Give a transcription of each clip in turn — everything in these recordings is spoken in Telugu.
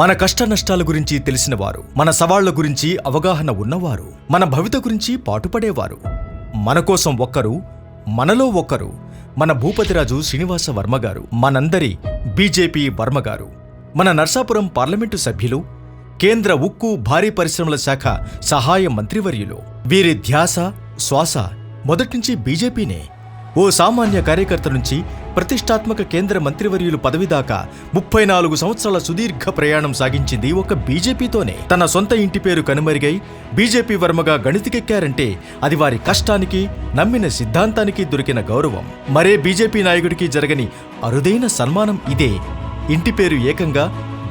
మన కష్ట నష్టాల గురించి తెలిసినవారు మన సవాళ్ళ గురించి అవగాహన ఉన్నవారు మన భవిత గురించి పాటుపడేవారు. మన కోసం ఒక్కరు మనలో ఒక్కరు మన భూపతిరాజు శ్రీనివాస వర్మ గారు మనందరి బీజేపీ వర్మ గారు. మన నర్సాపురం పార్లమెంటు సభ్యులు కేంద్ర ఉక్కు భారీ పరిశ్రమల శాఖ సహాయ మంత్రివర్యులు. వీరి ధ్యాస శ్వాస మొదట్నుంచి బీజేపీనే ఓ సామాన్య కార్యకర్త నుంచి ప్రతిష్టాత్మక కేంద్ర మంత్రివర్యులు పదవి దాకా ముప్పై నాలుగు సంవత్సరాల సుదీర్ఘ ప్రయాణం సాగించింది ఒక బీజేపీతోనే. తన సొంత ఇంటి పేరు కనుమరుగై బీజేపీ వర్మగా గణితికెక్కారంటే అది వారి కష్టానికి నమ్మిన సిద్ధాంతానికి దొరికిన గౌరవం. మరే బీజేపీ నాయకుడికి జరగని అరుదైన సన్మానం ఇదే. ఇంటి పేరు ఏకంగా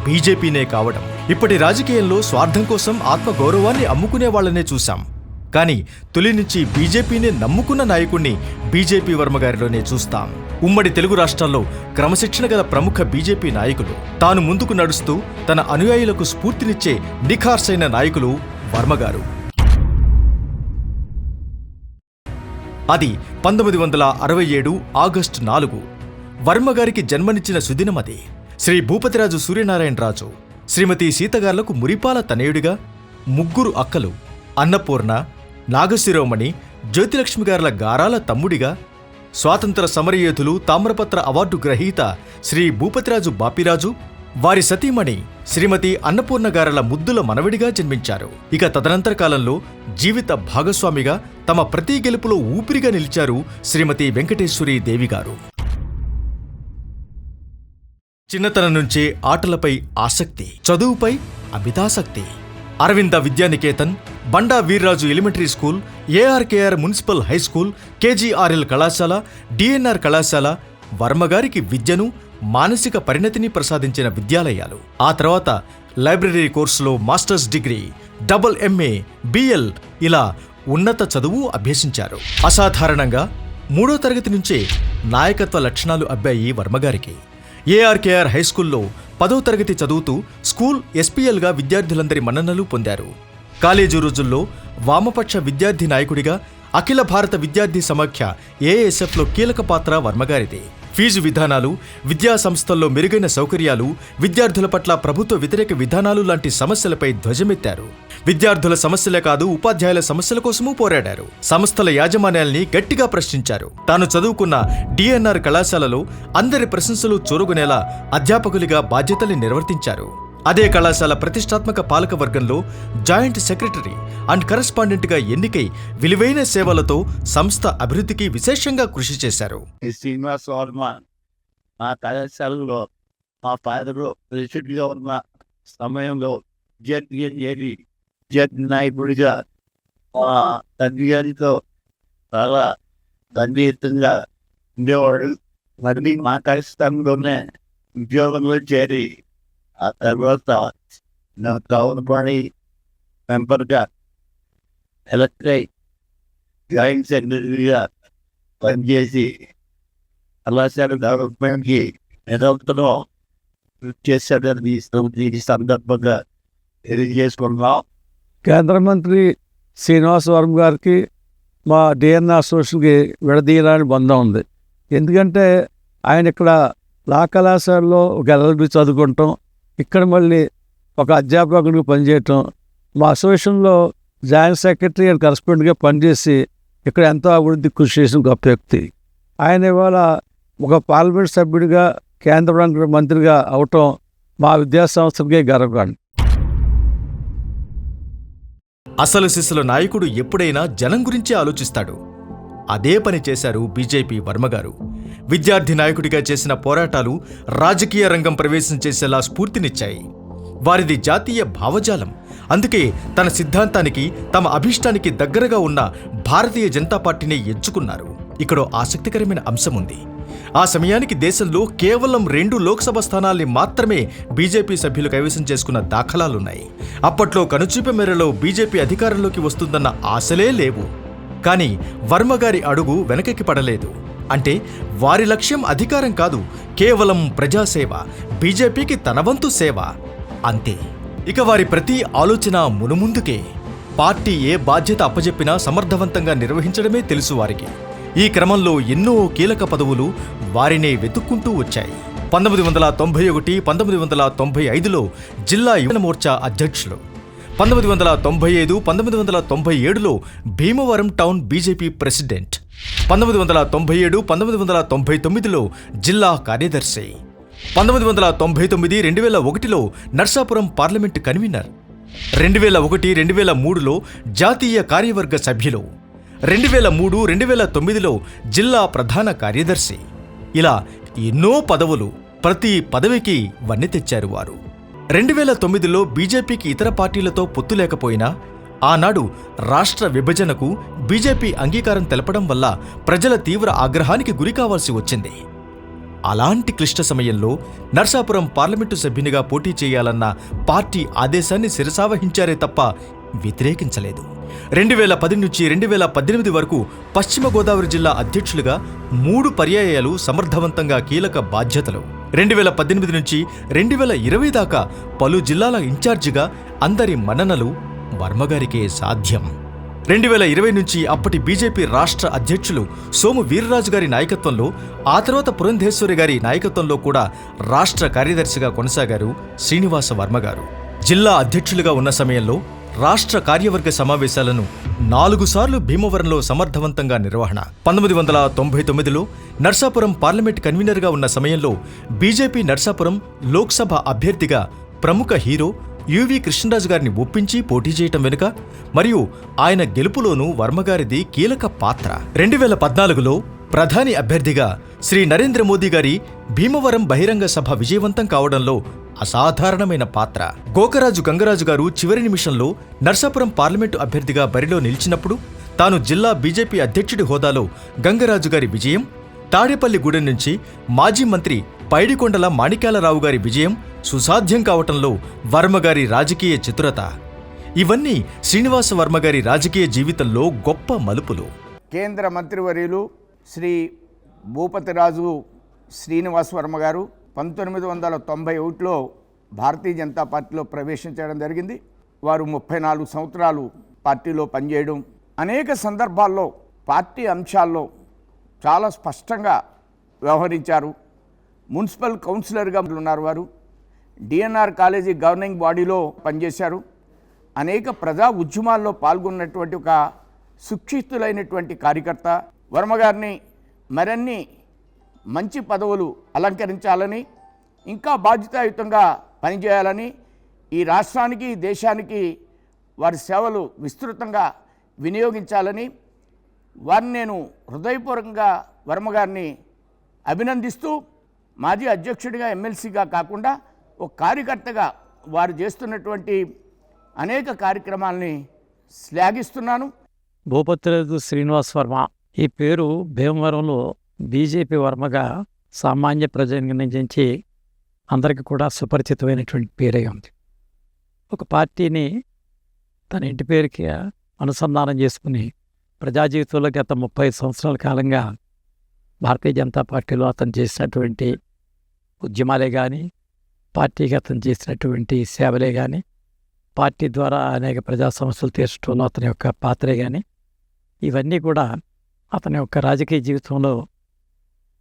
బీజేపీనే కావడం. ఇప్పటి రాజకీయంలో స్వార్థం కోసం ఆత్మగౌరవాన్ని అమ్ముకునే వాళ్ళనే చూశాం. కానీ తొలి నుంచి బీజేపీని నమ్ముకున్న నాయకుణ్ణి బీజేపీ వర్మగారిలోనే చూస్తాం. ఉమ్మడి తెలుగు రాష్ట్రాల్లో క్రమశిక్షణ గల ప్రముఖ బీజేపీ నాయకులు. తాను ముందుకు నడుస్తూ తన అనుయాయులకు స్ఫూర్తినిచ్చే నిఖార్సైన నాయకులు వర్మగారు అది పంతొమ్మిది వందల అరవై ఏడు ఆగస్టు నాలుగు. వర్మగారికి జన్మనిచ్చిన సుదినమది శ్రీ భూపతిరాజు సూర్యనారాయణరాజు శ్రీమతి సీతగార్లకు మురిపాల తనయుడిగా ముగ్గురు అక్కలు అన్నపూర్ణ నాగశిరోమణి జ్యోతిలక్ష్మి గారుల గారాల తమ్ముడిగా స్వాతంత్ర సమరయోధులు తామ్రపత్ర అవార్డు గ్రహీత శ్రీ భూపతిరాజు బాపిరాజు వారి సతీమణి శ్రీమతి అన్నపూర్ణ గారల ముద్దుల మనవడిగా జన్మించారు. ఇక తదనంతర కాలంలో జీవిత భాగస్వామిగా తమ ప్రతి గెలుపులో ఊపిరిగా నిలిచారు శ్రీమతి వెంకటేశ్వరి దేవి గారు చిన్నతనం నుంచే ఆటలపై ఆసక్తి చదువుపై అమితాసక్తి. Aravinda Vidyaniketan Banda Veerraju elementary school ARKR municipal high school KGRL కళాశాల డిఎన్ఆర్ కళాశాల వర్మగారికి విద్యను మానసిక పరిణతిని ప్రసాదించిన విద్యాలయాలు. ఆ తర్వాత లైబ్రరీ కోర్సులో masters degree double MA BL ఇలా ఉన్నత చదువు అభ్యసించారు. అసాధారణంగా మూడో తరగతి నుంచే నాయకత్వ లక్షణాలు అబ్బాయి వర్మగారికి ఏఆర్కేఆర్ హై స్కూల్లో పదో తరగతి చదువుతూ స్కూల్ ఎస్పీఎల్గా విద్యార్థులందరి మన్ననలు పొందారు. కాలేజీ రోజుల్లో వామపక్ష విద్యార్థి నాయకుడిగా అఖిల భారత విద్యార్థి సమాఖ్య ఏఎస్ఎఫ్లో కీలక పాత్ర వర్మగారిది. ఫీజు విధానాలు విద్యా సంస్థల్లో మెరుగైన సౌకర్యాలు విద్యార్థుల పట్ల ప్రభుత్వ వ్యతిరేక విధానాలు లాంటి సమస్యలపై ధ్వజమెత్తారు. విద్యార్థుల సమస్యలే కాదు ఉపాధ్యాయుల సమస్యల కోసమూ పోరాడారు. సంస్థల యాజమాన్యాల్ని గట్టిగా ప్రశ్నించారు. తాను చదువుకున్న డిఎన్ఆర్ కళాశాలలో అందరి ప్రశంసలు చూరగొనేలా అధ్యాపకులుగా బాధ్యతల్ని నిర్వర్తించారు. అదే కళాశాల ప్రతిష్టాత్మక పాలక వర్గంలో జాయింట్ సెక్రటరీ అండ్ కరెస్పాండెంట్గా ఎన్నికై విలువైన సేవలతో సంస్థ అభివృద్ధికి విశేషంగా కృషి చేశారు. శ్రీనివాస్ వర్మ మా కళాశాలలో మా ఫాదర్ ప్రెసిడెంట్గా ఉన్న సమయంలో జెడ్ ఏరి జెడ్ నాయకుడిగా మా తండ్రి గారితో చాలా సన్నిహితంగా ఉండేవాడు. మళ్ళీ మా కళాశాలలోనే ఉద్యోగంలో చేరి ఆ తర్వాత నా టౌన్ పని మెంబర్గా ఎలక్ట్రైట్ జాయింట్ సెక్రటరీగా పనిచేసి కళాశాల డెవలప్మెంట్కి నిరంతరం కృషి చేశాడని ఈ సందర్భంగా తెలియజేసుకున్నాం కేంద్ర మంత్రి శ్రీనివాస వర్మ గారికి మా డిఎన్ఆర్ సోషల్కి విడదీయడానికి బంధం ఉంది. ఎందుకంటే ఆయన ఇక్కడ లా కళాశాలలో ఒక ఎల్ఎల్బి చదువుకుంటాం. ఇక్కడ మళ్ళీ ఒక అధ్యాపకుడికి పనిచేయటం. మా అసోసియేషన్లో జాయింట్ సెక్రటరీ అండ్ కరస్పాండెంట్గా పనిచేసి ఇక్కడ ఎంతో అభివృద్ధి కృషి చేసిన గొప్ప వ్యక్తి. ఆయన ఇవాళ ఒక పార్లమెంట్ సభ్యుడిగా కేంద్ర మంత్రిగా అవటం మా విద్యా సంస్థకే గర్వకారణం. అసలు శిశుల నాయకుడు ఎప్పుడైనా జనం గురించే ఆలోచిస్తాడు. అదే పని చేశారు బీజేపీ వర్మగారు విద్యార్థి నాయకుడిగా చేసిన పోరాటాలు రాజకీయ రంగం ప్రవేశం చేసేలా స్ఫూర్తినిచ్చాయి. వారిది జాతీయ భావజాలం. అందుకే తన సిద్ధాంతానికి తమ అభీష్టానికి దగ్గరగా ఉన్న భారతీయ జనతా పార్టీని ఎంచుకున్నారు. ఇక్కడ ఆసక్తికరమైన అంశం ఉంది. ఆ సమయానికి దేశంలో కేవలం రెండు లోక్సభ స్థానాల్ని మాత్రమే బీజేపీ సభ్యులు కైవసం చేసుకున్న దాఖలాలున్నాయి. అప్పట్లో కనుచూప మేరలో బీజేపీ అధికారంలోకి వస్తుందన్న ఆశలే లేవు. కానీ వర్మగారి అడుగు వెనకకి పడలేదు. అంటే వారి లక్ష్యం అధికారం కాదు కేవలం ప్రజాసేవ బీజేపీకి తన వంతు సేవ. అంతే. ఇక వారి ప్రతి ఆలోచన మునుముందుకే. పార్టీ ఏ బాధ్యత అప్పజెప్పినా సమర్థవంతంగా నిర్వహించడమే తెలుసు వారికి. ఈ క్రమంలో ఎన్నో కీలక పదవులు వారినే వెతుక్కుంటూ వచ్చాయి. పంతొమ్మిది వందల తొంభై ఒకటి పంతొమ్మిది వందల తొంభై ఐదులో జిల్లా యువన మోర్చా అధ్యక్షులు. పంతొమ్మిది వందల తొంభై ఐదు పంతొమ్మిది వందల తొంభై ఏడులో భీమవరం టౌన్ బీజేపీ ప్రెసిడెంట్. పంతొమ్మిది వందల తొంభై ఏడు పంతొమ్మిది వందల తొంభై తొమ్మిదిలో జిల్లా కార్యదర్శి. పంతొమ్మిది వందల తొంభై తొమ్మిది రెండు వేల ఒకటిలో నర్సాపురం పార్లమెంటు కన్వీనర్. రెండు వేల ఒకటి రెండు వేల మూడులో జాతీయ కార్యవర్గ సభ్యులు. రెండు వేల మూడు రెండు వేల తొమ్మిదిలో జిల్లా ప్రధాన కార్యదర్శి. ఇలా ఎన్నో పదవులు ప్రతి పదవికి వన్నె తెచ్చారు వారు. రెండు వేల తొమ్మిదిలో బీజేపీకి ఇతర పార్టీలతో పొత్తు లేకపోయినా ఆనాడు రాష్ట్ర విభజనకు బీజేపీ అంగీకారం తెలపడం వల్ల ప్రజల తీవ్ర ఆగ్రహానికి గురి కావాల్సి వచ్చింది. అలాంటి క్లిష్ట సమయంలో నర్సాపురం పార్లమెంటు సభ్యునిగా పోటీ చేయాలన్న పార్టీ ఆదేశాన్ని శిరసావహించారే తప్ప వ్యతిరేకించలేదు. రెండు వేల పది నుంచి రెండు వేల పద్దెనిమిది వరకు పశ్చిమ గోదావరి జిల్లా అధ్యక్షులుగా మూడు పర్యాయాలు సమర్థవంతంగా కీలక బాధ్యతలు. రెండు వేల పద్దెనిమిది నుంచి రెండు వేల ఇరవై దాకా పలు జిల్లాల ఇన్ఛార్జిగా అందరి మన్ననలు వర్మగారికే సాధ్యం. రెండు వేల ఇరవై నుంచి అప్పటి బీజేపీ రాష్ట్ర అధ్యక్షులు సోము వీర్రాజు గారి నాయకత్వంలో ఆ తర్వాత పురంధేశ్వరి గారి నాయకత్వంలో కూడా రాష్ట్ర కార్యదర్శిగా కొనసాగారు శ్రీనివాస వర్మ గారు జిల్లా అధ్యక్షులుగా ఉన్న సమయంలో రాష్ట్ర కార్యవర్గ సమావేశాలను నాలుగు సార్లు భీమవరంలో సమర్థవంతంగా నిర్వహణ. పంతొమ్మిది వందల తొంభై తొమ్మిదిలో నర్సాపురం పార్లమెంట్ కన్వీనర్గా ఉన్న సమయంలో బీజేపీ నర్సాపురం లోక్సభ అభ్యర్థిగా ప్రముఖ హీరో యువి కృష్ణరాజు గారిని ఒప్పించి పోటీ చేయటం వెనుక మరియు ఆయన గెలుపులోనూ వర్మగారిది కీలక పాత్ర. రెండు వేల పద్నాలుగులో ప్రధాని అభ్యర్థిగా శ్రీ నరేంద్ర మోదీ గారి భీమవరం బహిరంగ సభ విజయవంతం కావడంలో అసాధారణమైన పాత్ర. గోకరాజు గంగరాజు గారు చివరి నిమిషంలో నర్సాపురం పార్లమెంటు అభ్యర్థిగా బరిలో నిలిచినప్పుడు తాను జిల్లా బీజేపీ అధ్యక్షుడి హోదాలో గంగరాజు గారి విజయం తాడేపల్లిగూడెం నుంచి మాజీ మంత్రి పైడికొండల మాణిక్యాలరావు గారి విజయం సుసాధ్యం కావటంలో వర్మగారి రాజకీయ చతురత. ఇవన్నీ శ్రీనివాస వర్మగారి రాజకీయ జీవితంలో గొప్ప మలుపులు. కేంద్ర మంత్రివర్యులు శ్రీ భూపతిరాజు శ్రీనివాస్ వర్మ గారు పంతొమ్మిది వందల తొంభై ఒకటిలో భారతీయ జనతా పార్టీలో ప్రవేశించడం జరిగింది. వారు ముప్పై నాలుగు సంవత్సరాలు పార్టీలో పనిచేయడం అనేక సందర్భాల్లో పార్టీ అంశాల్లో చాలా స్పష్టంగా వ్యవహరించారు. మున్సిపల్ కౌన్సిలర్గా ఉన్నారు వారు. డిఎన్ఆర్ కాలేజీ గవర్నింగ్ బాడీలో పనిచేశారు. అనేక ప్రజా ఉద్యమాల్లో పాల్గొన్నటువంటి ఒక సుక్షితులైనటువంటి కార్యకర్త వర్మ గారిని మరిన్ని మంచి పదవులు అలంకరించాలని ఇంకా బాధ్యతాయుతంగా పనిచేయాలని ఈ రాష్ట్రానికి దేశానికి వారి సేవలు విస్తృతంగా వినియోగించాలని వారిని నేను హృదయపూర్వకంగా వర్మగారిని అభినందిస్తూ మాజీ అధ్యక్షుడిగా ఎమ్మెల్సీగా కాకుండా ఒక కార్యకర్తగా వారు చేస్తున్నటువంటి అనేక కార్యక్రమాలని శ్లాఘిస్తున్నాను. భూపతిరాజు శ్రీనివాస్ వర్మ ఈ పేరు భీమవరంలో బీజేపీ వర్మగా సామాన్య ప్రజల నుంచి అందరికీ కూడా సుపరిచితమైనటువంటి పేరే ఉంది. ఒక పార్టీని తన ఇంటి పేరుకి అనుసంధానం చేసుకుని ప్రజా జీవితంలో గత ముప్పై సంవత్సరాల కాలంగా భారతీయ జనతా పార్టీలో అతను చేసినటువంటి ఉద్యమాలే కానీ పార్టీకి చేసినటువంటి సేవలే కానీ పార్టీ ద్వారా అనేక ప్రజా సమస్యలు తీర్చడంలో అతని యొక్క పాత్రే కానీ ఇవన్నీ కూడా అతని యొక్క రాజకీయ జీవితంలో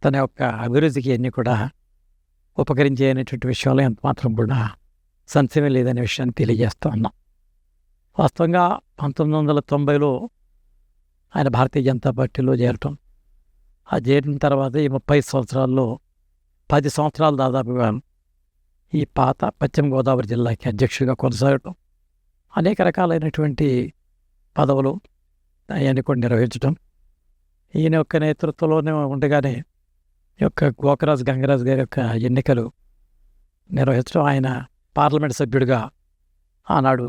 తన యొక్క అభివృద్ధికి అన్నీ కూడా ఉపకరించే అనేటువంటి విషయంలో ఎంత మాత్రం కూడా సంశయం లేదనే విషయాన్ని తెలియజేస్తూ ఉన్నాం. వాస్తవంగా పంతొమ్మిది వందల తొంభైలో ఆయన భారతీయ జనతా పార్టీలో చేరటం ఆ చేరిన తర్వాత ఈ ముప్పై సంవత్సరాల్లో పది సంవత్సరాలు దాదాపుగా ఈ పాత పశ్చిమ గోదావరి జిల్లాకి అధ్యక్షుడిగా కొనసాగటం అనేక రకాలైనటువంటి పదవులు అవన్నీ కూడా నిర్వహించడం ఈయన యొక్క నేతృత్వంలోనే ఉండగానే ఈ యొక్క గోకరాజ్ గంగరాజు గారి యొక్క ఎన్నికలు నిర్వహించడం ఆయన పార్లమెంట్ సభ్యుడిగా ఆనాడు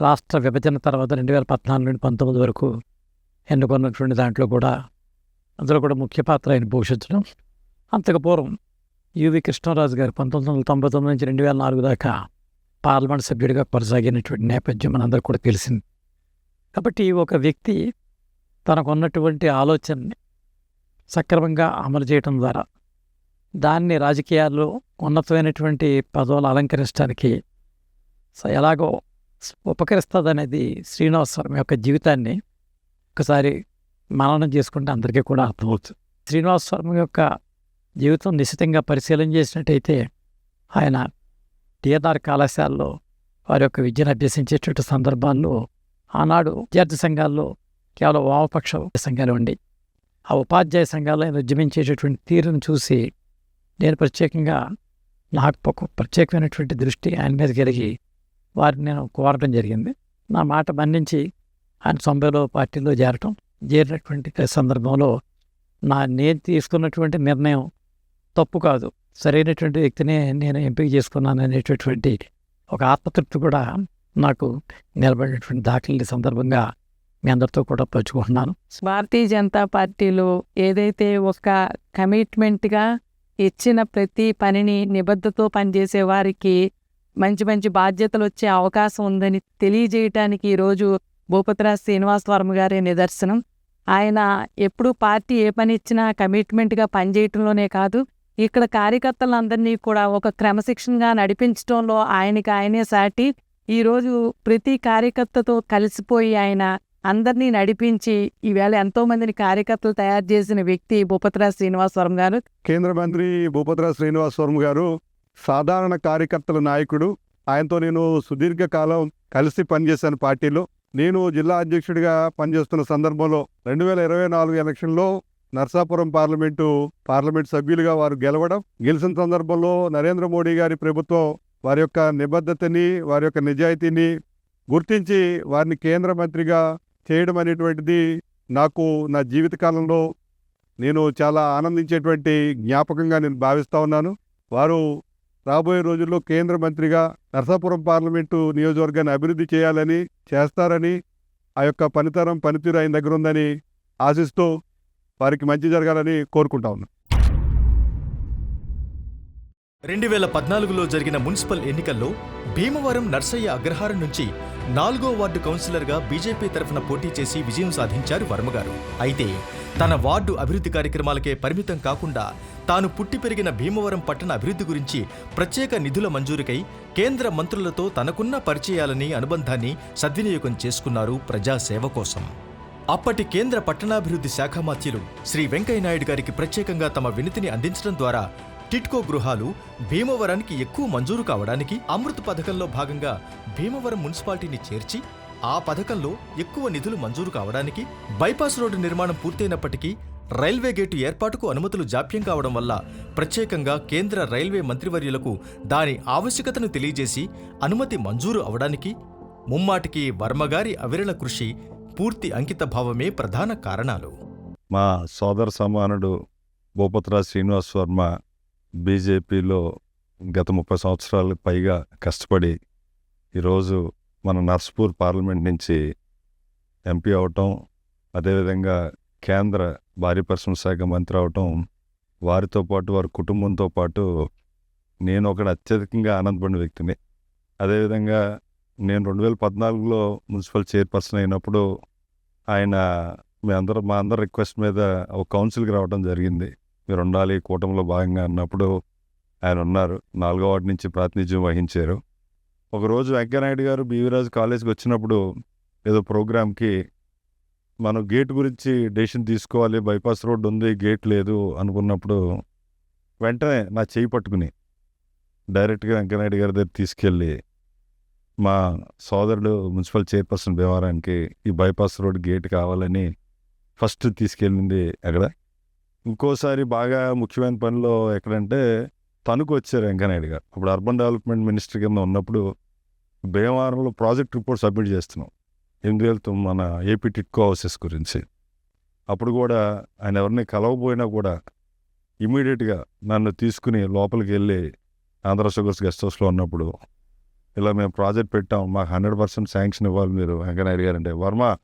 రాష్ట్ర విభజన తర్వాత రెండు వేల పద్నాలుగు నుండి పంతొమ్మిది వరకు ఎన్నుకున్నటువంటి దాంట్లో కూడా అందులో కూడా ముఖ్య పాత్ర ఆయన పోషించడం. అంతకు పూర్వం యువి కృష్ణరాజు గారు పంతొమ్మిది వందల తొంభై తొమ్మిది నుంచి రెండు వేల నాలుగు దాకా పార్లమెంట్ సభ్యుడిగా కొనసాగినటువంటి నేపథ్యం మనందరూ కూడా తెలిసింది. కాబట్టి ఒక వ్యక్తి తనకున్నటువంటి ఆలోచనని సక్రమంగా అమలు చేయటం ద్వారా దాన్ని రాజకీయాల్లో ఉన్నతమైనటువంటి పదవులు అలంకరించడానికి స- ఎలాగో ఉపకరిస్తుందనేది శ్రీనివాసవరం యొక్క జీవితాన్ని ఒకసారి మననం చేసుకుంటే అందరికీ కూడా అర్థమవుతుంది. శ్రీనివాసవరం యొక్క జీవితం నిశ్చితంగా పరిశీలన చేసినట్టయితే ఆయన టీఆర్ కళాశాలలో వారి యొక్క విద్యను అభ్యసించేటటువంటి సందర్భాల్లో ఆనాడు విద్యార్థి సంఘాల్లో కేవలం వామపక్ష సంఘాలు ఉండి ఆ ఉపాధ్యాయ సంఘాల్లో ఆయన ఉద్యమించేటటువంటి తీరును చూసి నేను ప్రత్యేకంగా నాకు ఒక ప్రత్యేకమైనటువంటి దృష్టి ఆయన మీద కలిగి వారిని నేను కోరడం జరిగింది. నా మాట మన్నించి ఆయన సొంభైలో పార్టీలో చేరటం చేరినటువంటి సందర్భంలో నా నేను తీసుకున్నటువంటి నిర్ణయం తప్పు కాదు. సరైనటువంటి వ్యక్తినే నేను ఎంపిక చేసుకున్నాను అనేటటువంటి ఒక ఆత్మతృప్తి కూడా నాకు నిలబడినటువంటి దాఖలు సందర్భంగా మీ అందరితో కూడా పంచుకుంటున్నాను. భారతీయ జనతా పార్టీలో ఏదైతే ఒక కమిట్మెంట్గా ఇచ్చిన ప్రతి పనిని నిబద్ధతో పనిచేసే వారికి మంచి మంచి బాధ్యతలు వచ్చే అవకాశం ఉందని తెలియజేయటానికి ఈరోజు భూపతిరాజ్ శ్రీనివాస్ వర్మ నిదర్శనం. ఆయన ఎప్పుడు పార్టీ ఏ పని ఇచ్చినా కమిట్మెంట్గా పనిచేయటంలోనే కాదు ఇక్కడ కార్యకర్తలందరినీ కూడా ఒక క్రమశిక్షణగా నడిపించడంలో ఆయనకి ఆయనే సాటి. ఈరోజు ప్రతి కార్యకర్తతో కలిసిపోయి ఆయన అందరినీ నడిపించి ఈవేళ ఎంతో మందిని కార్యకర్తలు తయారు చేసిన వ్యక్తి భూపతిరాజ్ శ్రీనివాసవరం గారు. కేంద్ర మంత్రి భూపతిరాజ్ శ్రీనివాసవరం గారు సాధారణ కార్యకర్తల నాయకుడు. ఆయనతో నేను సుదీర్ఘకాలం కలిసి పనిచేశాను పార్టీలో. నేను జిల్లా అధ్యక్షుడిగా పనిచేస్తున్న సందర్భంలో రెండు వేల ఇరవై నాలుగు ఎలక్షన్లో నర్సాపురం పార్లమెంటు పార్లమెంట్ సభ్యులుగా వారు గెలవడం గెలిచిన సందర్భంలో నరేంద్ర మోడీ గారి ప్రభుత్వం వారి యొక్క నిబద్ధతని వారి యొక్క నిజాయితీని గుర్తించి వారిని కేంద్ర మంత్రిగా చేయడం అనేటువంటిది నాకు నా జీవితకాలంలో నేను చాలా ఆనందించేటువంటి జ్ఞాపకంగా నేను భావిస్తా ఉన్నాను. వారు రాబోయే రోజుల్లో కేంద్ర మంత్రిగా నర్సాపురం పార్లమెంటు నియోజకవర్గాన్ని అభివృద్ధి చేయాలని చేస్తారని ఆ యొక్క పనితరం పనితీరు ఆయన దగ్గర ఉందని ఆశిస్తూ వారికి మంచి జరగాలని కోరుకుంటా ఉన్నాను రెండు వేల పద్నాలుగులో జరిగిన మున్సిపల్ ఎన్నికల్లో భీమవరం నర్సయ్య అగ్రహారం నుంచి నాలుగో వార్డు కౌన్సిలర్గా బీజేపీ తరఫున పోటీ చేసి విజయం సాధించారు వర్మగారు అయితే తన వార్డు అభివృద్ధి కార్యక్రమాలకే పరిమితం కాకుండా తాను పుట్టి పెరిగిన భీమవరం పట్టణ అభివృద్ధి గురించి ప్రత్యేక నిధుల మంజూరుకై కేంద్ర మంత్రులతో తనకున్న పరిచయాలని అనుబంధాన్ని సద్వినియోగం చేసుకున్నారు ప్రజాసేవ కోసం. అప్పటి కేంద్ర పట్టణాభివృద్ధి శాఖ మాత్యులు శ్రీ వెంకయ్యనాయుడు గారికి ప్రత్యేకంగా తమ వినతిని అందించడం ద్వారా టిట్కో గృహాలు భీమవరానికి ఎక్కువ మంజూరు కావడానికి అమృత్ పథకంలో భాగంగా భీమవరం మున్సిపాలిటీని చేర్చి ఆ పథకంలో ఎక్కువ నిధులు మంజూరు కావడానికి బైపాస్ రోడ్డు నిర్మాణం పూర్తయినప్పటికీ రైల్వే గేటు ఏర్పాటుకు అనుమతులు జాప్యం కావడం వల్ల ప్రత్యేకంగా కేంద్ర రైల్వే మంత్రివర్యులకు దాని ఆవశ్యకతను తెలియజేసి అనుమతి మంజూరు అవడానికి ముమ్మాటికి వర్మగారి అవిరళ కృషి పూర్తి అంకితభావమే ప్రధాన కారణాలు. మా సోదర సమానుడు భూపతిరాజ్ శ్రీనివాస్ వర్మ బీజేపీలో గత ముప్పై సంవత్సరాలకు పైగా కష్టపడి ఈరోజు మన నర్స్పూర్ పార్లమెంట్ నుంచి ఎంపీ అవటం అదేవిధంగా కేంద్ర భారీ పరిశ్రమ శాఖ మంత్రి అవటం వారితో పాటు వారి కుటుంబంతో పాటు నేను ఒకడు అత్యధికంగా ఆనందపడిన వ్యక్తిని. అదేవిధంగా నేను రెండు వేల పద్నాలుగులో మున్సిపల్ చైర్పర్సన్ అయినప్పుడు ఆయన మీ అందరూ మా అందరి రిక్వెస్ట్ మీద ఒక కౌన్సిల్కి రావడం జరిగింది. మీరు ఉండాలి కూటమిలో భాగంగా అన్నప్పుడు ఆయన ఉన్నారు. నాలుగో వార్డు నుంచి ప్రాతినిధ్యం వహించారు. ఒకరోజు వెంకయ్యనాయుడు గారు బీవీరాజు కాలేజ్కి వచ్చినప్పుడు ఏదో ప్రోగ్రామ్కి మనం గేట్ గురించి డెసిషన్ తీసుకోవాలి బైపాస్ రోడ్ ఉంది గేట్ లేదు అనుకున్నప్పుడు వెంటనే నా చేయి పట్టుకుని డైరెక్ట్గా వెంకయ్యనాయుడు గారి దగ్గర తీసుకెళ్ళి మా సోదరుడు మున్సిపల్ చైర్పర్సన్ వ్యవహారానికి ఈ బైపాస్ రోడ్ గేట్ కావాలని ఫస్ట్ తీసుకెళ్ళింది అక్కడ. ఇంకోసారి బాగా ముఖ్యమైన పనిలో ఎక్కడంటే తణుకు వచ్చారు వెంకనాయుడు గారు. అప్పుడు అర్బన్ డెవలప్మెంట్ మినిస్టర్ కింద ఉన్నప్పుడు భీమవరంలో ప్రాజెక్ట్ రిపోర్ట్ సబ్మిట్ చేస్తున్నాం. ఎనిమిది వేలతో మన ఏపీ టిట్కో హౌసెస్ గురించి. అప్పుడు కూడా ఆయన ఎవరిని కలవబోయినా కూడా ఇమీడియట్గా నన్ను తీసుకుని లోపలికి వెళ్ళి ఆంధ్ర షుగర్స్ గెస్ట్ హౌస్లో ఉన్నప్పుడు ఇలా మేము ప్రాజెక్ట్ పెట్టాం. మాకు హండ్రెడ్ పర్సెంట్ శాంక్షన్ ఇవ్వాలి మీరు వెంకయ్యనాయుడు గారు అంటే. వర్మ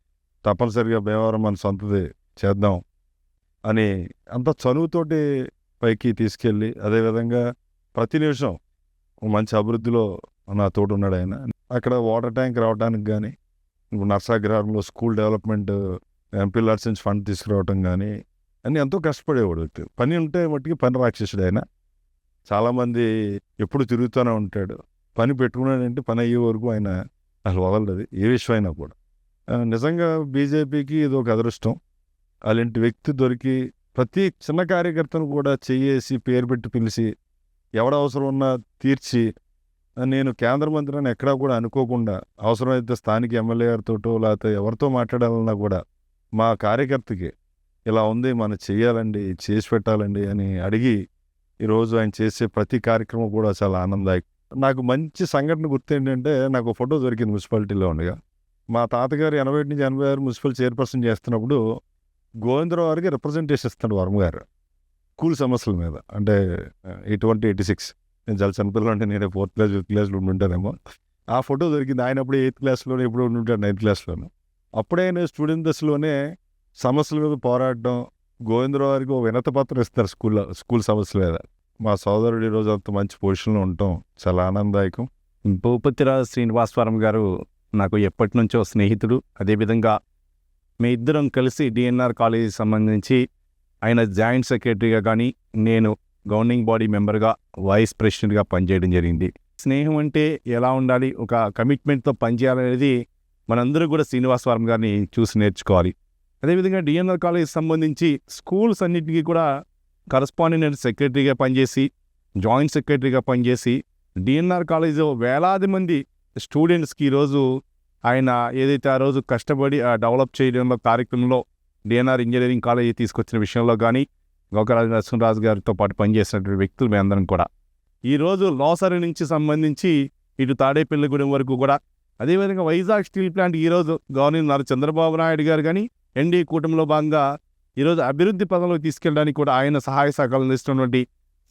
తప్పనిసరిగా భీమవరం మన సొంతది చేద్దాం అని అంత చనువుతోటి పైకి తీసుకెళ్ళి అదేవిధంగా ప్రతి నిమిషం మంచి అభివృద్ధిలో నా తోడు ఉన్నాడు ఆయన. అక్కడ వాటర్ ట్యాంక్ రావడానికి కానీ ఇప్పుడు నర్సాగ్రహంలో స్కూల్ డెవలప్మెంట్ ఎంపీ నుంచి ఫండ్ తీసుకురావటం కానీ అని ఎంతో కష్టపడేవాడు వ్యక్తి. పని ఉంటే మట్టుకి పని రాక్షసుడు ఆయన. చాలామంది ఎప్పుడు తిరుగుతూనే ఉంటాడు. పని పెట్టుకున్నాడంటే పని అయ్యే వరకు ఆయన అసలు వదలదు ఏ విషయం అయినా కూడా నిజంగా బీజేపీకి ఇది ఒక అదృష్టం. అలాంటి వ్యక్తి దొరికి ప్రతి చిన్న కార్యకర్తను కూడా చెయ్యేసి పేరు పెట్టి పిలిచి ఎవడ అవసరం ఉన్నా తీర్చి నేను కేంద్ర మంత్రిని ఎక్కడా కూడా అనుకోకుండా అవసరమైతే స్థానిక ఎమ్మెల్యే గారితోటో లేకపోతే ఎవరితో మాట్లాడాలన్నా కూడా మా కార్యకర్తకి ఇలా ఉంది మనం చేయాలండి చేసి పెట్టాలండి అని అడిగి ఈరోజు ఆయన చేసే ప్రతి కార్యక్రమం కూడా చాలా ఆనందదాయకం. నాకు మంచి సంఘటన గుర్తు ఏంటంటే నాకు ఫోటో దొరికింది మున్సిపాలిటీలో ఉండగా. మా తాతగారు ఎనభై ఒకటి నుంచి ఎనభై ఆరు మున్సిపల్ చైర్పర్సన్ చేస్తున్నప్పుడు గోవిందరావు గారికి రిప్రజెంటేషన్ ఇస్తాడు వర్మ గారు స్కూల్ సమస్యల మీద. అంటే ఎటువంటి ఎయిటీ సిక్స్. నేను చాలా చిన్నపిల్లలు అంటే నేను ఫోర్త్ క్లాస్ ఫిఫ్త్ క్లాస్లో ఉండుంటానేమో ఆ ఫోటో దొరికింది. ఆయన అప్పుడు ఎయిత్ క్లాస్లోనే ఎప్పుడు ఉండుంటాడు నైన్త్ క్లాస్లోనే. అప్పుడే నేను స్టూడెంట్ దశలోనే సమస్యల మీద పోరాడడం గోవిందరావు గారికి ఒక వినత పత్రం ఇస్తారు స్కూల్లో స్కూల్ సమస్యల మీద. మా సోదరుడు ఈరోజు అంత మంచి పొజిషన్లో ఉండటం చాలా ఆనందదాయకం. భూపతిరాజు శ్రీనివాసవరం గారు నాకు ఎప్పటి నుంచో స్నేహితుడు. అదేవిధంగా మీ ఇద్దరం కలిసి డిఎన్ఆర్ కాలేజీ సంబంధించి ఆయన జాయింట్ సెక్రటరీగా కానీ నేను గవర్నింగ్ బాడీ మెంబర్గా వైస్ ప్రెసిడెంట్గా పనిచేయడం జరిగింది. స్నేహం అంటే ఎలా ఉండాలి ఒక కమిట్మెంట్తో పనిచేయాలనేది మనందరూ కూడా శ్రీనివాసవరం గారిని చూసి నేర్చుకోవాలి. అదేవిధంగా డిఎన్ఆర్ కాలేజీ సంబంధించి స్కూల్స్ అన్నిటికీ కూడా కరస్పాండెంట్ సెక్రటరీగా పనిచేసి జాయింట్ సెక్రటరీగా పనిచేసి డిఎన్ఆర్ కాలేజీలో వేలాది మంది స్టూడెంట్స్కి ఈరోజు ఆయన ఏదైతే ఆ రోజు కష్టపడి ఆ డెవలప్ చేయడంలో కార్యక్రమంలో డిఎన్ఆర్ ఇంజనీరింగ్ కాలేజీ తీసుకొచ్చిన విషయంలో కానీ గోకరాజు నరసింహరాజు గారితో పాటు పనిచేసినటువంటి వ్యక్తులు మీ అందరం కూడా. ఈరోజు లోసరి నుంచి సంబంధించి ఇటు తాడేపల్లిగూడెం వరకు కూడా అదేవిధంగా వైజాగ్ స్టీల్ ప్లాంట్ ఈరోజు గవర్నర్ నారా చంద్రబాబు నాయుడు గారు కానీ ఎన్డీ కూటమిలో భాగంగా ఈరోజు అభివృద్ధి పదంలోకి తీసుకెళ్ళడానికి కూడా ఆయన సహాయ సహకారం అందిస్తున్నటువంటి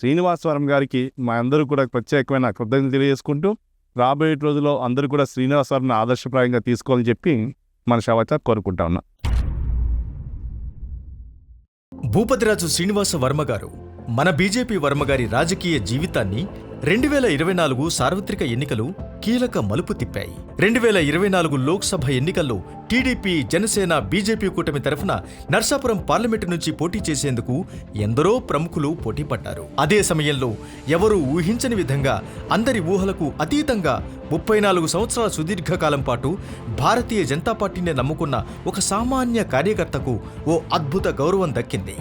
శ్రీనివాసవరం గారికి మా అందరూ కూడా ప్రత్యేకమైన కృతజ్ఞతలు తెలియజేసుకుంటూ రాబోయే రోజుల్లో అందరూ కూడా శ్రీనివాసవరం ఆదర్శప్రాయంగా తీసుకోవాలని చెప్పి మన శవత కోరుకుంటా ఉన్నాం. భూపతిరాజు శ్రీనివాస వర్మ గారు మన బీజేపీ వర్మ గారి రాజకీయ జీవితాన్ని రెండు వేల ఇరవై నాలుగు సార్వత్రిక ఎన్నికలు కీలక మలుపు తిప్పాయి. రెండు వేల ఇరవై నాలుగు లోక్సభ ఎన్నికల్లో టీడీపీ జనసేన బీజేపీ కూటమి తరఫున నర్సాపురం పార్లమెంటు నుంచి పోటీ చేసేందుకు ఎందరో ప్రముఖులు పోటీపడ్డారు అదే సమయంలో ఎవరూ ఊహించని విధంగా అందరి ఊహలకు అతీతంగా ముప్పై నాలుగు సంవత్సరాల సుదీర్ఘకాలం పాటు భారతీయ జనతా పార్టీని నమ్ముకున్న ఒక సామాన్య కార్యకర్తకు ఓ అద్భుత గౌరవం దక్కింది.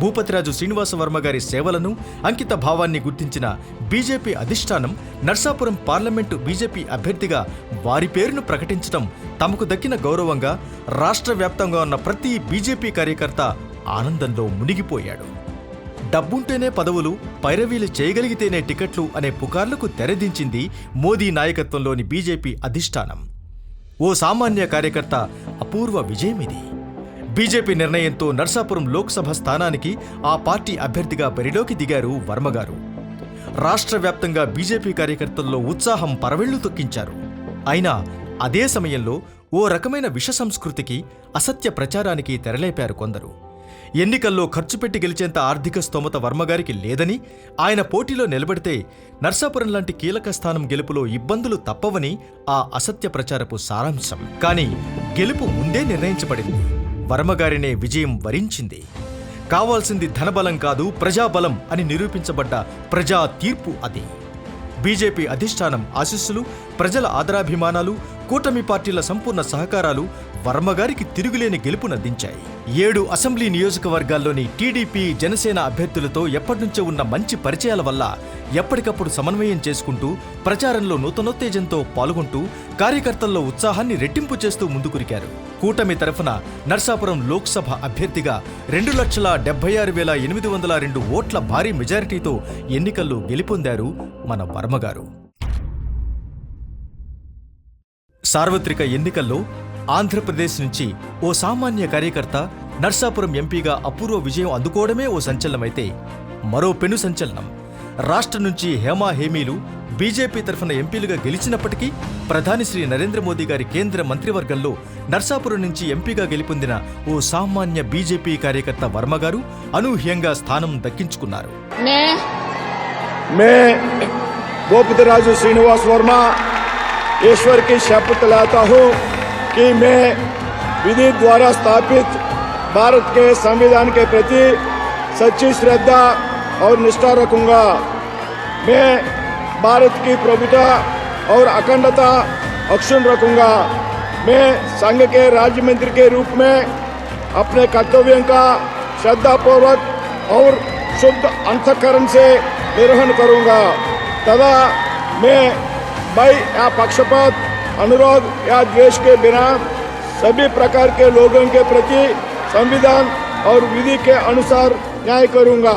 భూపతిరాజు శ్రీనివాసవర్మ గారి సేవలను అంకిత భావాన్ని గుర్తించిన బీజేపీ అధిష్టానం నర్సాపురం పార్లమెంటు బీజేపీ అభ్యర్థిగా వారి పేరును ప్రకటించడం తమకు దక్కిన గౌరవంగా రాష్ట్ర వ్యాప్తంగా ఉన్న ప్రతి బీజేపీ కార్యకర్త ఆనందంలో మునిగిపోయాడు. డబ్బుంటేనే పదవులు పైరవీలు చేయగలిగితేనే టికెట్లు అనే పుకార్లకు తెరదించింది మోదీ నాయకత్వంలోని బీజేపీ అధిష్టానం. ఓ సామాన్య కార్యకర్త అపూర్వ విజయమిది. బీజేపీ నిర్ణయంతో నర్సాపురం లోక్సభ స్థానానికి ఆ పార్టీ అభ్యర్థిగా బరిలోకి దిగారు వర్మగారు రాష్ట్ర వ్యాప్తంగా బీజేపీ కార్యకర్తల్లో ఉత్సాహం పరవెళ్ళు తొక్కించారు. అయినా అదే సమయంలో ఓ రకమైన విష సంస్కృతికి అసత్య ప్రచారానికి తెరలేపారు కొందరు. ఎన్నికల్లో ఖర్చు పెట్టి గెలిచేంత ఆర్థిక స్తోమత వర్మగారికి లేదని ఆయన పోటీలో నిలబడితే నర్సాపురం లాంటి కీలక స్థానం గెలుపులో ఇబ్బందులు తప్పవని ఆ అసత్య ప్రచారపు సారాంశం. కానీ గెలుపు ముందే నిర్ణయించబడింది. వర్మగారినే విజయం వరించింది. కావాల్సింది ధనబలం కాదు ప్రజాబలం అని నిరూపించబడ్డ ప్రజా తీర్పు అది. బీజేపీ అధిష్టానం ఆశీస్సులు ప్రజల ఆదరాభిమానాలు కూటమి పార్టీల సంపూర్ణ సహకారాలు వర్మగారికి తిరుగులేని గెలుపునందించాయి ఏడు అసెంబ్లీ నియోజకవర్గాల్లోని టీడీపీ జనసేన అభ్యర్థులతో ఎప్పటినుంచో ఉన్న మంచి పరిచయాల వల్ల ఎప్పటికప్పుడు సమన్వయం చేసుకుంటూ ప్రచారంలో నూతనోత్తేజంతో పాల్గొంటూ కార్యకర్తల్లో ఉత్సాహాన్ని రెట్టింపు చేస్తూ ముందుకురికారు. కూటమి తరఫున నర్సాపురం లోక్సభ అభ్యర్థిగా రెండు లక్షల డెబ్బై ఆరు వేల ఎనిమిది వందల రెండు ఓట్ల భారీ మెజారిటీతో ఎన్నికల్లో గెలుపొందారు మన వర్మగారు. సార్వత్రిక ఎన్నికల్లో ఆంధ్రప్రదేశ్ నుంచి ఓ సామాన్య కార్యకర్త నర్సాపురం ఎంపీగా అపూర్వ విజయం అందుకోవడమే ఓ సంచలనమైతే మరో పెను సంచలనం. రాష్ట్ర నుంచి హేమా హేమీలు బీజేపీ తరఫున ఎంపీలుగా గెలిచినప్పటికీ ప్రధాని శ్రీ నరేంద్ర మోదీ గారి కేంద్ర మంత్రివర్గంలో నర్సాపురం నుంచి ఎంపీగా గెలిపొందిన ఓ సామాన్య బీజేపీ కార్యకర్త వర్మ గారు అనూహ్యంగా స్థానం దక్కించుకున్నారు. మే శ్రీనివాస్ వర్మ. ईश्वर की शपथ लाता हूँ कि मैं विधि द्वारा स्थापित भारत के संविधान के प्रति सच्ची श्रद्धा और निष्ठा रखूँगा। मैं भारत की प्रभुता और अखंडता अक्षुण रखूँगा। मैं संघ के राज्य मंत्री के रूप में अपने कर्तव्यों का श्रद्धापूर्वक और शुद्ध अंतकरण से निर्वहन करूँगा। तथा मैं भय या पक्षपात अनुरोध या द्वेष के बिना सभी प्रकार के लोगों के प्रति संविधान और विधि के अनुसार न्याय करूंगा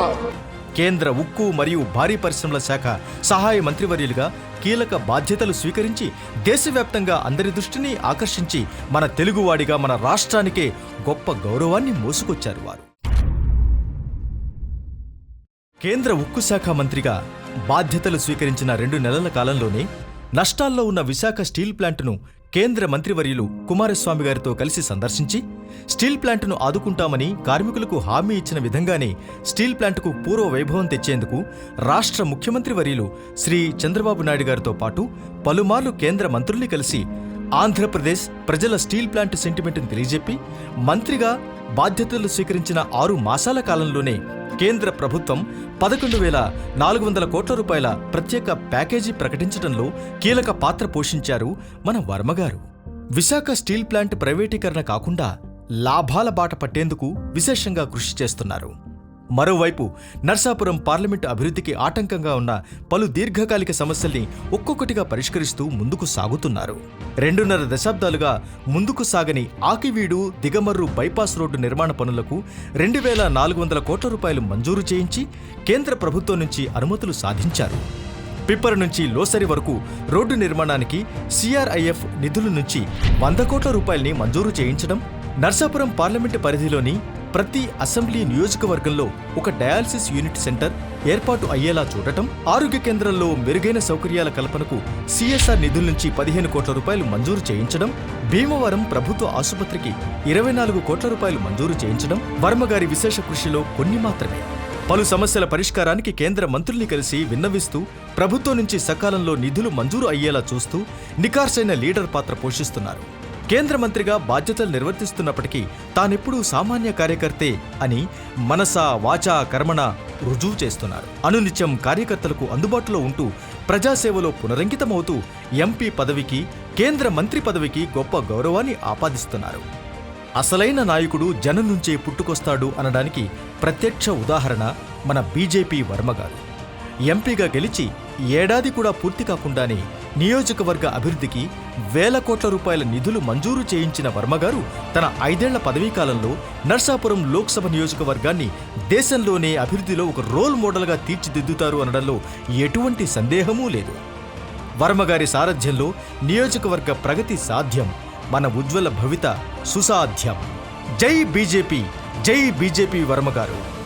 కేంద్ర ఉక్కు మరియు భారీ పరిశ్రమల శాఖ సహాయ మంత్రివర్యులుగా కీలక బాధ్యతలు స్వీకరించి దేశవ్యాప్తంగా అందరి దృష్టిని ఆకర్షించి మన తెలుగువాడిగా మన రాష్ట్రానికే గొప్ప గౌరవాన్ని మోసుకొచ్చారు వారు కేంద్ర ఉక్కు శాఖ మంత్రిగా బాధ్యతలు స్వీకరించిన రెండు నెలల కాలంలోనే నష్టాల్లో ఉన్న విశాఖ స్టీల్ ప్లాంటును కేంద్ర మంత్రివర్యులు కుమారస్వామి గారితో కలిసి సందర్శించి స్టీల్ ప్లాంటును ఆదుకుంటామని కార్మికులకు హామీ ఇచ్చిన విధంగానే స్టీల్ ప్లాంటుకు పూర్వ వైభవం తెచ్చేందుకు రాష్ట్ర ముఖ్యమంత్రి వర్యులు శ్రీ చంద్రబాబు నాయుడు గారితో పాటు పలుమార్లు కేంద్ర మంత్రుల్ని కలిసి ఆంధ్రప్రదేశ్ ప్రజల స్టీల్ ప్లాంట్ సెంటిమెంట్ని తెలియజెప్పి మంత్రిగా బాధ్యతలు స్వీకరించిన ఆరు మాసాల కాలంలోనే కేంద్ర ప్రభుత్వం పదకొండు వేల నాలుగు వందల కోట్ల రూపాయల ప్రత్యేక ప్యాకేజీ ప్రకటించడంలో కీలక పాత్ర పోషించారు మన వర్మగారు విశాఖ స్టీల్ ప్లాంట్ ప్రైవేటీకరణ కాకుండా లాభాల బాట పట్టేందుకు విశేషంగా కృషి చేస్తున్నారు. మరోవైపు నర్సాపురం పార్లమెంటు అభివృద్ధికి ఆటంకంగా ఉన్న పలు దీర్ఘకాలిక సమస్యల్ని ఒక్కొక్కటిగా పరిష్కరిస్తూ ముందుకు సాగుతున్నారు. రెండున్నర దశాబ్దాలుగా ముందుకు సాగని ఆకివీడు దిగమర్రు బైపాస్ రోడ్డు నిర్మాణ పనులకు రెండు వేల నాలుగు వందల కోట్ల రూపాయలు మంజూరు చేయించి కేంద్ర ప్రభుత్వం నుంచి అనుమతులు సాధించారు. పిప్పర్ నుంచి లోసరి వరకు రోడ్డు నిర్మాణానికి సిఆర్ఐఎఫ్ నిధుల నుంచి వంద కోట్ల రూపాయల్ని మంజూరు చేయించడం నర్సాపురం పార్లమెంటు పరిధిలోని ప్రతి అసెంబ్లీ నియోజకవర్గంలో ఒక డయాలసిస్ యూనిట్ సెంటర్ ఏర్పాటు అయ్యేలా చూడటం ఆరోగ్య కేంద్రంలో మెరుగైన సౌకర్యాల కల్పనకు సిఎస్ఆర్ నిధుల నుంచి పదిహేను కోట్ల రూపాయలు మంజూరు చేయించడం భీమవరం ప్రభుత్వ ఆసుపత్రికి ఇరవై నాలుగు కోట్ల రూపాయలు మంజూరు చేయించడం వర్మగారి విశేష కృషిలో కొన్ని మాత్రమే. పలు సమస్యల పరిష్కారానికి కేంద్ర మంత్రుల్ని కలిసి విన్నవిస్తూ ప్రభుత్వం నుంచి సకాలంలో నిధులు మంజూరు అయ్యేలా చూస్తూ నికార్సైన లీడర్ పాత్ర పోషిస్తున్నారు. కేంద్ర మంత్రిగా బాధ్యతలు నిర్వర్తిస్తున్నప్పటికీ తానెప్పుడూ సామాన్య కార్యకర్తే అని మనస వాచా కర్మణ రుజువు చేస్తున్నారు. అనునిత్యం కార్యకర్తలకు అందుబాటులో ఉంటూ ప్రజాసేవలో పునరంకితమవుతూ ఎంపీ పదవికి కేంద్ర మంత్రి పదవికి గొప్ప గౌరవాన్ని ఆపాదిస్తున్నారు. అసలైన నాయకుడు జనం నుంచే పుట్టుకొస్తాడు అనడానికి ప్రత్యక్ష ఉదాహరణ మన బీజేపీ వర్మగారు ఎంపీగా గెలిచి ఏడాది కూడా పూర్తి కాకుండానే నియోజకవర్గ అభివృద్ధికి వేల కోట్ల రూపాయల నిధులు మంజూరు చేయించిన వర్మగారు తన ఐదేళ్ళ పదవీకాలంలో నర్సాపురం లోక్సభ నియోజకవర్గాన్ని దేశంలోనే అభివృద్ధిలో ఒక రోల్ మోడల్గా తీర్చిదిద్దుతారు అనడంలో ఎటువంటి సందేహమూ లేదు. వర్మగారి సారథ్యంలో నియోజకవర్గ ప్రగతి సాధ్యం మన ఉజ్వల భవిత సుసాధ్యం. జై బీజేపీ జై బీజేపీ వర్మగారు